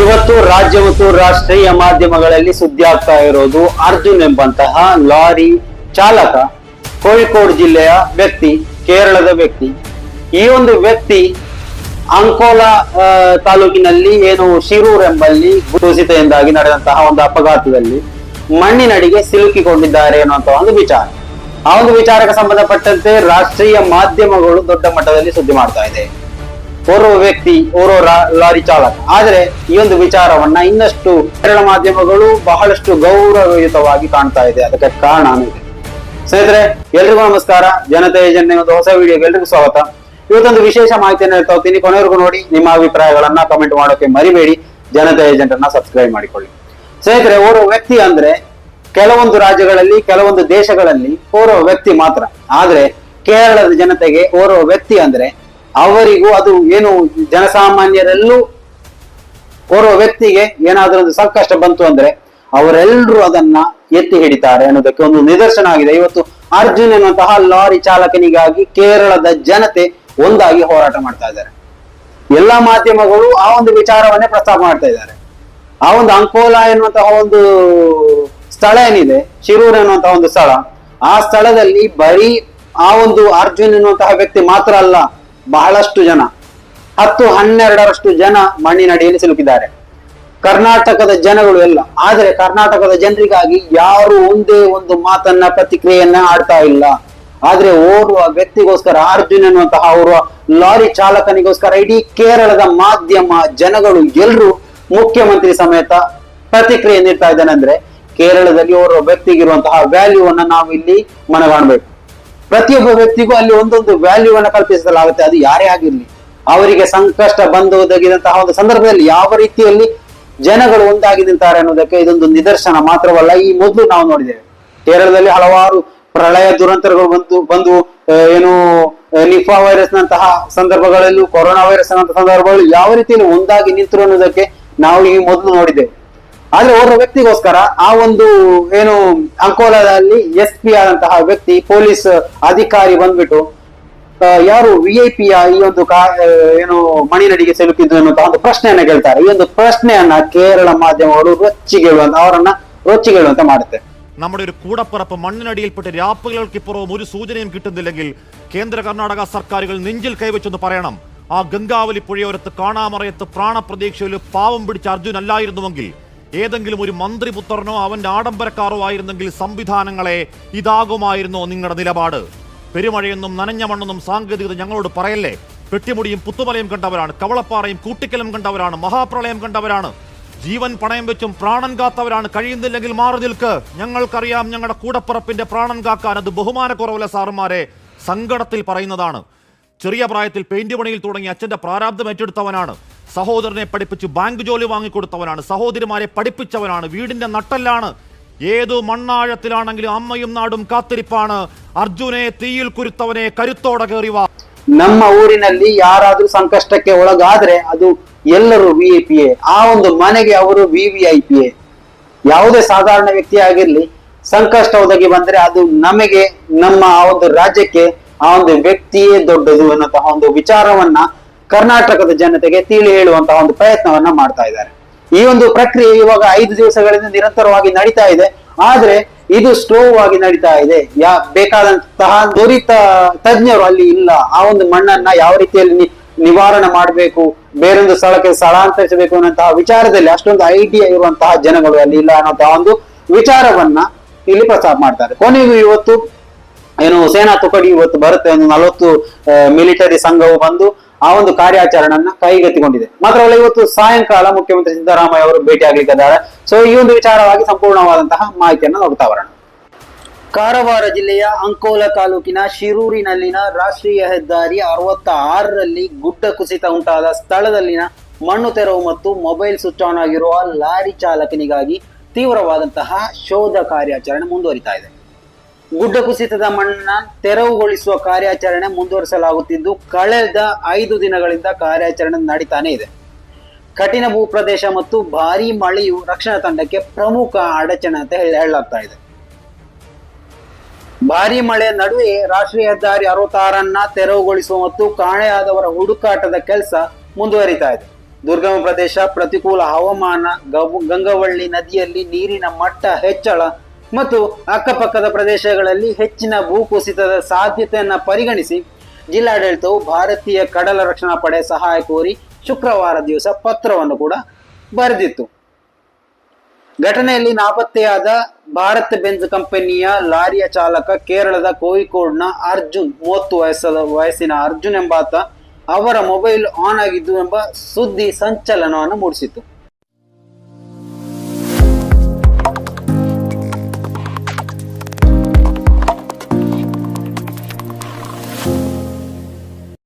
ಇವತ್ತು ರಾಜ್ಯ ಮತ್ತು ರಾಷ್ಟ್ರೀಯ ಮಾಧ್ಯಮಗಳಲ್ಲಿ ಸುದ್ದಿ ಆಗ್ತಾ ಇರೋದು ಅರ್ಜುನ್ ಎಂಬಂತಹ ಲಾರಿ ಚಾಲಕ ಕೋಳಿಕೋಡ್ ಜಿಲ್ಲೆಯ ವ್ಯಕ್ತಿ, ಕೇರಳದ ವ್ಯಕ್ತಿ. ಈ ಒಂದು ವ್ಯಕ್ತಿ ಅಂಕೋಲಾ ತಾಲೂಕಿನಲ್ಲಿ ಏನು ಶಿರೂರ್ ಎಂಬಲ್ಲಿ ಕುಸಿತೆಯಿಂದಾಗಿ ನಡೆದಂತಹ ಒಂದು ಅಪಘಾತದಲ್ಲಿ ಮಣ್ಣಿನಡಿಗೆ ಸಿಲುಕಿಕೊಂಡಿದ್ದಾರೆ ಅನ್ನುವಂತಹ ಒಂದು ವಿಚಾರ. ಆ ಒಂದು ವಿಚಾರಕ್ಕೆ ಸಂಬಂಧಪಟ್ಟಂತೆ ರಾಷ್ಟ್ರೀಯ ಮಾಧ್ಯಮಗಳು ದೊಡ್ಡ ಮಟ್ಟದಲ್ಲಿ ಸುದ್ದಿ ಮಾಡ್ತಾ ಇದೆ. ಓರ್ವ ವ್ಯಕ್ತಿ, ಓರ್ವ ಲಾರಿ ಚಾಲಕ. ಆದರೆ ಈ ಒಂದು ವಿಚಾರವನ್ನ ಇನ್ನಷ್ಟು ಕೇರಳ ಮಾಧ್ಯಮಗಳು ಬಹಳಷ್ಟು ಗೌರವಯುತವಾಗಿ ಕಾಣ್ತಾ ಇದೆ. ಅದಕ್ಕೆ ಕಾರಣ ಇದೆ ಸ್ನೇಹಿತರೆ, ಎಲ್ರಿಗೂ ನಮಸ್ಕಾರ. ಜನತೆ ಏಜೆಂಟ್ ಒಂದು ಹೊಸ ವಿಡಿಯೋಗೆ ಎಲ್ರಿಗೂ ಸ್ವಾಗತ. ಇವತ್ತೊಂದು ವಿಶೇಷ ಮಾಹಿತಿಯನ್ನು ಹೇಳ್ತಾ ಕೊನೆವರೆಗೂ ನೋಡಿ, ನಿಮ್ಮ ಅಭಿಪ್ರಾಯಗಳನ್ನ ಕಮೆಂಟ್ ಮಾಡೋಕೆ ಮರಿಬೇಡಿ. ಜನತೆ ಏಜೆಂಟ್ ಅನ್ನ ಸಬ್ಸ್ಕ್ರೈಬ್ ಮಾಡಿಕೊಳ್ಳಿ. ಸ್ನೇಹಿತರೆ, ಓರ್ವ ವ್ಯಕ್ತಿ ಅಂದ್ರೆ ಕೆಲವೊಂದು ರಾಜ್ಯಗಳಲ್ಲಿ, ಕೆಲವೊಂದು ದೇಶಗಳಲ್ಲಿ ಓರ್ವ ವ್ಯಕ್ತಿ ಮಾತ್ರ. ಆದ್ರೆ ಕೇರಳದ ಜನತೆಗೆ ಓರ್ವ ವ್ಯಕ್ತಿ ಅಂದ್ರೆ ಅವರಿಗೂ ಅದು ಏನು ಜನಸಾಮಾನ್ಯರೆಲ್ಲೂ ಓರ್ವ ವ್ಯಕ್ತಿಗೆ ಏನಾದರೂ ಒಂದು ಸಂಕಷ್ಟ ಬಂತು ಅಂದ್ರೆ ಅವರೆಲ್ಲರೂ ಅದನ್ನ ಎತ್ತಿ ಹಿಡಿತಾರೆ ಅನ್ನೋದಕ್ಕೆ ಒಂದು ನಿದರ್ಶನ ಆಗಿದೆ. ಇವತ್ತು ಅರ್ಜುನ್ ಎನ್ನುವಂತಹ ಲಾರಿ ಚಾಲಕನಿಗಾಗಿ ಕೇರಳದ ಜನತೆ ಒಂದಾಗಿ ಹೋರಾಟ ಮಾಡ್ತಾ ಇದ್ದಾರೆ. ಎಲ್ಲಾ ಮಾಧ್ಯಮಗಳು ಆ ಒಂದು ವಿಚಾರವನ್ನೇ ಪ್ರಸ್ತಾಪ ಮಾಡ್ತಾ ಇದ್ದಾರೆ. ಆ ಒಂದು ಅಂಕೋಲಾ ಎನ್ನುವಂತಹ ಒಂದು ಸ್ಥಳ ಏನಿದೆ, ಶಿರೂರ್ ಎನ್ನುವಂತಹ ಒಂದು ಸ್ಥಳ, ಆ ಸ್ಥಳದಲ್ಲಿ ಬರೀ ಆ ಒಂದು ಅರ್ಜುನ್ ಎನ್ನುವಂತಹ ವ್ಯಕ್ತಿ ಮಾತ್ರ ಅಲ್ಲ ಬಹಳಷ್ಟು ಜನ, ಹತ್ತು ಹನ್ನೆರಡರಷ್ಟು ಜನ ಮಣ್ಣಿನಡಿಯಲ್ಲಿ ಸಿಲುಕಿದ್ದಾರೆ. ಕರ್ನಾಟಕದ ಜನಗಳು ಎಲ್ಲ, ಆದರೆ ಕರ್ನಾಟಕದ ಜನರಿಗಾಗಿ ಯಾರು ಒಂದೇ ಒಂದು ಮಾತನ್ನ, ಪ್ರತಿಕ್ರಿಯೆಯನ್ನ ಆಡ್ತಾ ಇಲ್ಲ. ಆದ್ರೆ ಓರ್ವ ವ್ಯಕ್ತಿಗೋಸ್ಕರ, ಅರ್ಜುನ್ ಎನ್ನುವಂತಹ ಓರ್ವ ಲಾರಿ ಚಾಲಕನಿಗೋಸ್ಕರ ಇಡೀ ಕೇರಳದ ಮಾಧ್ಯಮ ಜನಗಳು ಎಲ್ಲರೂ ಮುಖ್ಯಮಂತ್ರಿ ಸಮೇತ ಪ್ರತಿಕ್ರಿಯೆ ನೀಡ್ತಾ ಇದ್ದಾನೆ ಅಂದ್ರೆ, ಕೇರಳದಲ್ಲಿ ಓರ್ವ ವ್ಯಕ್ತಿಗಿರುವಂತಹ ವ್ಯಾಲ್ಯೂ ಅನ್ನ ನಾವು ಇಲ್ಲಿ ಮನಗಾಣಬೇಕು. ಪ್ರತಿಯೊಬ್ಬ ವ್ಯಕ್ತಿಗೂ ಅಲ್ಲಿ ಒಂದೊಂದು ವ್ಯಾಲ್ಯೂ ಅನ್ನು ಕಲ್ಪಿಸಲಾಗುತ್ತೆ. ಅದು ಯಾರೇ ಆಗಿರ್ಲಿ. ಅವರಿಗೆ ಸಂಕಷ್ಟ ಬಂದು ಒದಗಿದಂತಹ ಒಂದು ಸಂದರ್ಭದಲ್ಲಿ ಯಾವ ರೀತಿಯಲ್ಲಿ ಜನಗಳು ಒಂದಾಗಿ ನಿಂತಾರೆ ಅನ್ನೋದಕ್ಕೆ ಇದೊಂದು ನಿದರ್ಶನ ಮಾತ್ರವಲ್ಲ, ಈ ಮೊದಲು ನಾವು ನೋಡಿದ್ದೇವೆ. ಕೇರಳದಲ್ಲಿ ಹಲವಾರು ಪ್ರಳಯ ದುರಂತಗಳು ಬಂದು ಬಂದು ಏನು ನಿಫಾ ವೈರಸ್ ನಂತಹ ಸಂದರ್ಭಗಳಲ್ಲೂ, ಕೊರೋನಾ ವೈರಸ್ ನಂತಹ ಸಂದರ್ಭಗಳು ಯಾವ ರೀತಿಯಲ್ಲಿ ಒಂದಾಗಿ ನಿಂತರು ಅನ್ನೋದಕ್ಕೆ ನಾವು ಈ ಮೊದಲು ನೋಡಿದ್ದೇವೆ. ಆದ್ರೆ ಓರ್ವ ವ್ಯಕ್ತಿಗೋಸ್ಕರ ಆ ಒಂದು ಏನು ಅಂಕೋಲಾದಲ್ಲಿ ಎಸ್ ಪಿ ಆದಂತಹ ವ್ಯಕ್ತಿ ಪೊಲೀಸ್ ಅಧಿಕಾರಿ ಬಂದ್ಬಿಟ್ಟು ಆ, ಯಾರು ವಿ ಐ ಪಿಯ ಈ ಒಂದು ಕಾ ಆ, ಏನು ಮಣಿನಡಿಗೆ ಸಿಲುಕಿದ್ದು ಎನ್ನುವಂತಹ ಒಂದು ಪ್ರಶ್ನೆಯನ್ನ ಕೇಳ್ತಾರೆ ಈ ಒಂದು ಪ್ರಶ್ನೆಯನ್ನ ಕೇರಳ ಮಾಧ್ಯಮಗಳು ರೊಚ್ಚಿಗೇಳುವಂತ ಅವರನ್ನ ರೊಚ್ಚಿಗೇಳುವಂತೆ ಮಾಡುತ್ತೆ നമ്മുടെ ഒരു കൂടപ്പിറപ്പ് മണ്ണിനടിയിൽപ്പെട്ട് രാപ്പകൽക്കിപ്പുറവും ഒരു സൂചനയും കിട്ടുന്നില്ലെങ്കിൽ കേന്ദ്ര കർണാടക സർക്കാരുകൾ നെഞ്ചിൽ കൈവച്ചെന്ന് പറയണം ആ ഗംഗാവലി പുഴയോരത്ത് കാണാമറയത്ത് പ്രാണപ്രതീക്ഷയിൽ പാവം പിടിച്ച അർജുൻ അല്ലായിരുന്നുവെങ്കിൽ ഏതെങ്കിലും ഒരു മന്ത്രിപുത്രനോ അവന്റെ ആഡംബരക്കാരോ ആയിരുന്നെങ്കിൽ സംവിധാനങ്ങളെ ഇതാകുമായിരുന്നോ നിങ്ങളുടെ നിലപാട്. പെരുമഴയെന്നും നനഞ്ഞ മണ്ണെന്നും സാങ്കേതികത ഞങ്ങളോട് പറയല്ലേ? പെട്ടിമുടിയും പുത്തുമലയും കണ്ടവരാണ് കവളപ്പാറയും കൂട്ടിക്കലും കണ്ടവരാണ് മഹാപ്രളയം കണ്ടവരാണ്. ജീവൻ പണയം വെച്ചും പ്രാണൻ കാത്തവരാണ് കഴിയുന്നില്ലെങ്കിൽ മാറി നിൽക്ക്. ഞങ്ങൾക്കറിയാം ഞങ്ങളുടെ കൂടപ്പിറപ്പിന്റെ പ്രാണൻ കാക്കാൻ അത് ബഹുമാനക്കുറവല്ല സാറുമാരെ സങ്കടത്തിൽ പറയുന്നതാണ്. ചെറിയ പ്രായത്തിൽ പെയിന്റ് പണിയിൽ തുടങ്ങി അച്ഛന്റെ പ്രാരാബ്ദം ഏറ്റെടുത്തവനാണ്. സഹോദരനെ പഠിപ്പിച്ച് ബാങ്ക് ജോലി വാങ്ങിക്കൊടുത്തവനാണ് സഹോദരിമാരെ പഠിപ്പിച്ചവനാണ് വീടിന്റെ നട്ടല്ലാണ് ഏതു മണ്ണാഴത്തിലാണെങ്കിലും അമ്മയും നാടും കാത്തിരിപ്പാണ് അർജുനെ തീയിൽ കുരുത്തവനെ കരുത്തോടെ കയറിവാ ನಮ್ಮ ಊರಿನಲ್ಲಿ ಯಾರಾದ್ರೂ ಸಂಕಷ್ಟಕ್ಕೆ ಒಳಗಾದ್ರೆ ಅದು ಎಲ್ಲರೂ ವಿ ಐ ಪಿ ಎ ಆ ಒಂದು ಮನೆಗೆ ಅವರು ವಿ ವಿ ಐ ಪಿ ಎ ಯಾವುದೇ ಸಾಧಾರಣ ವ್ಯಕ್ತಿ ಆಗಿರ್ಲಿ ಸಂಕಷ್ಟ ಒದಗಿ ಬಂದ್ರೆ ಅದು ನಮಗೆ ನಮ್ಮ ಆ ಒಂದು ರಾಜ್ಯಕ್ಕೆ ಆ ಒಂದು ವ್ಯಕ್ತಿಯೇ ದೊಡ್ಡದು ಅನ್ನುವಂತಹ ಒಂದು ವಿಚಾರವನ್ನ ಕರ್ನಾಟಕದ ಜನತೆಗೆ ತಿಳಿ ಹೇಳುವಂತಹ ಒಂದು ಪ್ರಯತ್ನವನ್ನ ಮಾಡ್ತಾ ಇದ್ದಾರೆ. ಈ ಒಂದು ಪ್ರಕ್ರಿಯೆ ಇವಾಗ ಐದು ದಿವಸಗಳಿಂದ ನಿರಂತರವಾಗಿ ನಡೀತಾ ಇದೆ. ಆದ್ರೆ ಇದು ಸ್ಲೋ ಆಗಿ ನಡೀತಾ ಇದೆ. ಯಾ, ಬೇಕಾದಂತಹ ನುರಿತ ತಜ್ಞರು ಅಲ್ಲಿ ಇಲ್ಲ. ಆ ಒಂದು ಮಣ್ಣನ್ನ ಯಾವ ರೀತಿಯಲ್ಲಿ ನಿವಾರಣೆ ಮಾಡಬೇಕು, ಬೇರೊಂದು ಸ್ಥಳಕ್ಕೆ ಸ್ಥಳಾಂತರಿಸಬೇಕು ಅನ್ನೋಂತಹ ವಿಚಾರದಲ್ಲಿ ಅಷ್ಟೊಂದು ಐಡಿಯಾ ಇರುವಂತಹ ಜನಗಳು ಅಲ್ಲಿ ಇಲ್ಲ ಅನ್ನೋಂತಹ ಒಂದು ವಿಚಾರವನ್ನ ಇಲ್ಲಿ ಪ್ರಸ್ತಾಪ ಮಾಡ್ತಾರೆ. ಕೊನೆಗೂ ಇವತ್ತು ಏನು ಸೇನಾ ತುಕಡಿ ಇವತ್ತು ಬರುತ್ತೆ, ಒಂದು ನಲವತ್ತು ಮಿಲಿಟರಿ ಸಂಘವು ಬಂದು ಆ ಒಂದು ಕಾರ್ಯಾಚರಣೆಯನ್ನ ಕೈಗೆತ್ತಿಕೊಂಡಿದೆ. ಮಾತ್ರವಲ್ಲ, ಇವತ್ತು ಸಾಯಂಕಾಲ ಮುಖ್ಯಮಂತ್ರಿ ಸಿದ್ದರಾಮಯ್ಯ ಅವರು ಭೇಟಿ ಆಗ್ಲಿಕ್ಕಿದ್ದಾರೆ. ಸೊ ಈ ಒಂದು ವಿಚಾರವಾಗಿ ಸಂಪೂರ್ಣವಾದಂತಹ ಮಾಹಿತಿಯನ್ನು ನೋಡ್ತಾ ಬರೋಣ. ಕಾರವಾರ ಜಿಲ್ಲೆಯ ಅಂಕೋಲ ತಾಲೂಕಿನ ಶಿರೂರಿನಲ್ಲಿನ ರಾಷ್ಟ್ರೀಯ ಹೆದ್ದಾರಿ ಅರವತ್ತ ಆರರಲ್ಲಿ ಗುಡ್ಡ ಕುಸಿತ ಉಂಟಾದ ಸ್ಥಳದಲ್ಲಿನ ಮಣ್ಣು ತೆರವು ಮತ್ತು ಮೊಬೈಲ್ ಸ್ವಿಚ್ ಆನ್ ಆಗಿರುವ ಲಾರಿ ಚಾಲಕನಿಗಾಗಿ ತೀವ್ರವಾದಂತಹ ಶೋಧ ಕಾರ್ಯಾಚರಣೆ ಮುಂದುವರಿತಾ ಇದೆ. ಗುಡ್ಡ ಕುಸಿತದ ಮಣ್ಣನ್ನ ತೆರವುಗೊಳಿಸುವ ಕಾರ್ಯಾಚರಣೆ ಮುಂದುವರಿಸಲಾಗುತ್ತಿದ್ದು, ಕಳೆದ ಐದು ದಿನಗಳಿಂದ ಕಾರ್ಯಾಚರಣೆ ನಡೀತಾನೆ ಇದೆ. ಕಠಿಣ ಭೂಪ್ರದೇಶ ಮತ್ತು ಭಾರೀ ಮಳೆಯು ರಕ್ಷಣಾ ತಂಡಕ್ಕೆ ಪ್ರಮುಖ ಅಡಚಣೆ ಅಂತ ಹೇಳಿ ಹೇಳಲಾಗ್ತಾ ಇದೆ. ಭಾರೀ ಮಳೆ ನಡುವೆ ರಾಷ್ಟ್ರೀಯ ಹೆದ್ದಾರಿ ಅರವತ್ತಾರನ್ನ ತೆರವುಗೊಳಿಸುವ ಮತ್ತು ಕಾಣೆಯಾದವರ ಹುಡುಕಾಟದ ಕೆಲಸ ಮುಂದುವರಿತಾ ಇದೆ. ದುರ್ಗಮ ಪ್ರದೇಶ, ಪ್ರತಿಕೂಲ ಹವಾಮಾನ ಗವ್- ಗಂಗವಳ್ಳಿ ನದಿಯಲ್ಲಿ ನೀರಿನ ಮಟ್ಟ ಹೆಚ್ಚಳ ಮತ್ತು ಅಕ್ಕಪಕ್ಕದ ಪ್ರದೇಶಗಳಲ್ಲಿ ಹೆಚ್ಚಿನ ಭೂಕುಸಿತದ ಸಾಧ್ಯತೆಯನ್ನು ಪರಿಗಣಿಸಿ ಜಿಲ್ಲಾಡಳಿತವು ಭಾರತೀಯ ಕಡಲ ರಕ್ಷಣಾ ಪಡೆ ಸಹಾಯ ಕೋರಿ ಶುಕ್ರವಾರ ದಿವಸ ಪತ್ರವನ್ನು ಕೂಡ ಬರೆದಿತ್ತು. ಘಟನೆಯಲ್ಲಿ ನಾಪತ್ತೆಯಾದ ಭಾರತ್ ಬೆಂಜ್ ಕಂಪನಿಯ ಲಾರಿಯ ಚಾಲಕ ಕೇರಳದ ಕೋಯಿಕೋಡ್ನ ಅರ್ಜುನ್, ಮೂವತ್ತು ವಯಸ್ಸದ ವಯಸ್ಸಿನ ಅರ್ಜುನ್ ಎಂಬಾತ ಅವರ ಮೊಬೈಲ್ ಆನ್ ಆಗಿದ್ದು ಎಂಬ ಸುದ್ದಿ ಸಂಚಲನವನ್ನು ಮೂಡಿಸಿತು